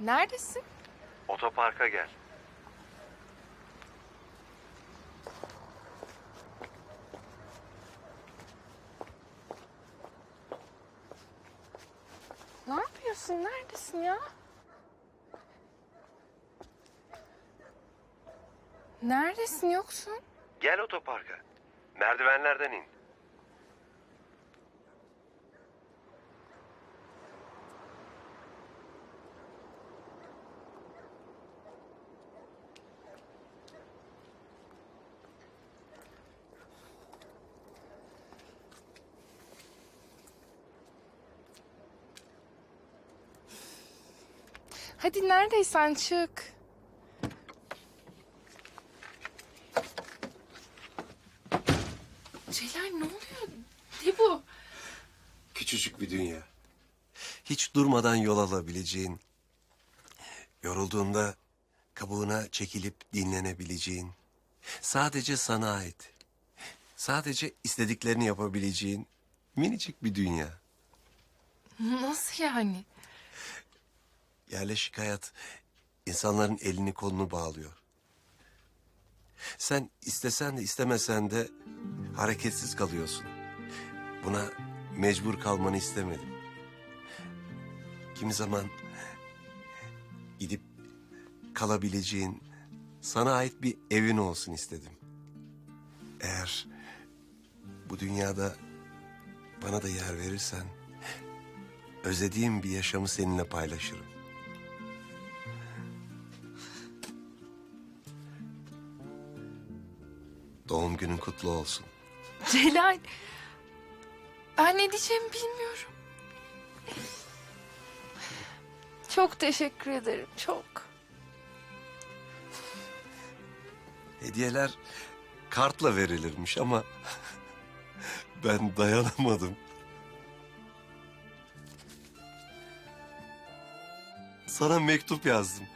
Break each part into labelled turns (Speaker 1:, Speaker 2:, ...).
Speaker 1: Neredesin?
Speaker 2: Otoparka gel.
Speaker 1: Ne yapıyorsun? Neredesin ya? Neredesin yoksun?
Speaker 2: Gel otoparka. Merdivenlerden in.
Speaker 1: Hadi neredeysen çık. Celal ne oluyor? Ne bu?
Speaker 3: Küçücük bir dünya. Hiç durmadan yol alabileceğin, yorulduğunda kabuğuna çekilip dinlenebileceğin, sadece sana ait, sadece istediklerini yapabileceğin minicik bir dünya.
Speaker 1: Nasıl yani?
Speaker 3: Yerleşik hayat insanların elini kolunu bağlıyor. Sen istesen de istemesen de hareketsiz kalıyorsun. Buna mecbur kalmanı istemedim. Kimi zaman gidip kalabileceğin, sana ait bir evin olsun istedim. Eğer bu dünyada bana da yer verirsen, özlediğim bir yaşamı seninle paylaşırım. Doğum günün kutlu olsun.
Speaker 1: Celal. Ben ne diyeceğimi bilmiyorum. Çok teşekkür ederim. Çok.
Speaker 3: Hediyeler kartla verilirmiş ama ben dayanamadım. Sana mektup yazdım.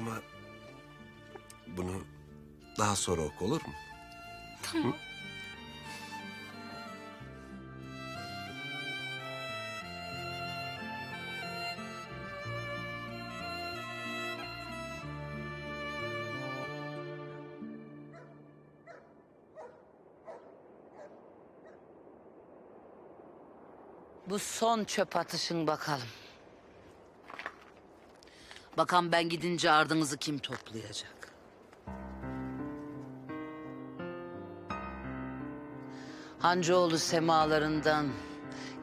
Speaker 3: Ama bunu daha sonra oku olur mu?
Speaker 1: Tamam.
Speaker 4: Bu son çöp atışın bakalım. Bakan ben gidince ardınızı kim toplayacak? Hancıoğlu semalarından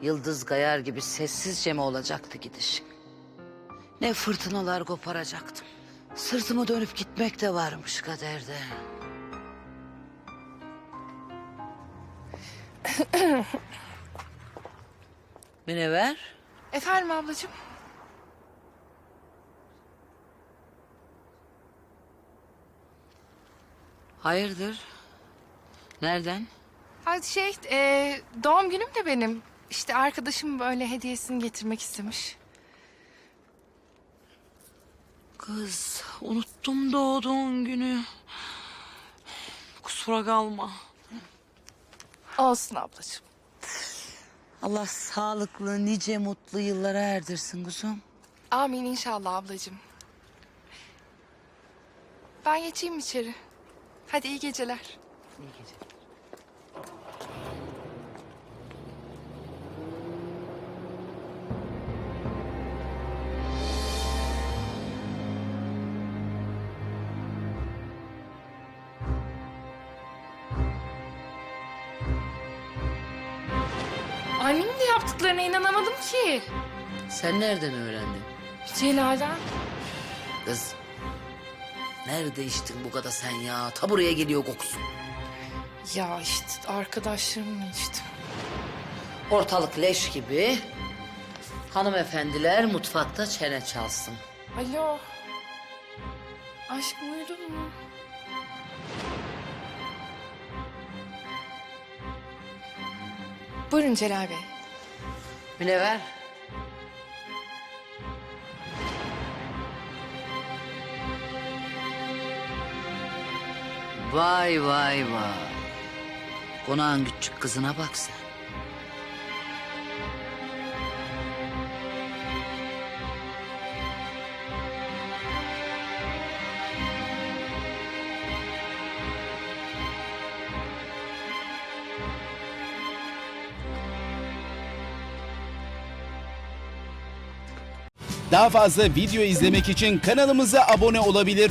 Speaker 4: yıldız gayar gibi sessizce mi olacaktı gidişin? Ne fırtınalar koparacaktım. Sırtımı dönüp gitmek de varmış kaderde. Münevver?
Speaker 1: Efendim ablacığım?
Speaker 4: Hayırdır? Nereden?
Speaker 1: Ha şey, e, doğum günüm de benim. İşte arkadaşım böyle hediyesini getirmek istemiş.
Speaker 4: Kız unuttum doğduğun günü. Kusura kalma.
Speaker 1: Olsun ablacığım.
Speaker 4: Allah sağlıklı nice mutlu yıllara erdirsin kuzum.
Speaker 1: Amin inşallah ablacığım. Ben geçeyim içeri. Hadi iyi geceler.
Speaker 4: İyi geceler.
Speaker 1: Annemin de yaptıklarına inanamadım ki.
Speaker 4: Sen nereden öğrendin?
Speaker 1: Celal'den.
Speaker 4: Kız. Nerede içtin bu kadar sen ya? Ta buraya geliyor kokusu.
Speaker 1: Ya işte arkadaşlarımla içtim.
Speaker 4: Ortalık leş gibi. Hanımefendiler mutfakta çene çalsın.
Speaker 1: Alo. Aşkım uyudun mu? Buyurun Celal Bey.
Speaker 4: Münevver. Vay vay vay. Konağın küçük kızına bak sen.
Speaker 5: Daha fazla video izlemek için kanalımıza abone olabilir.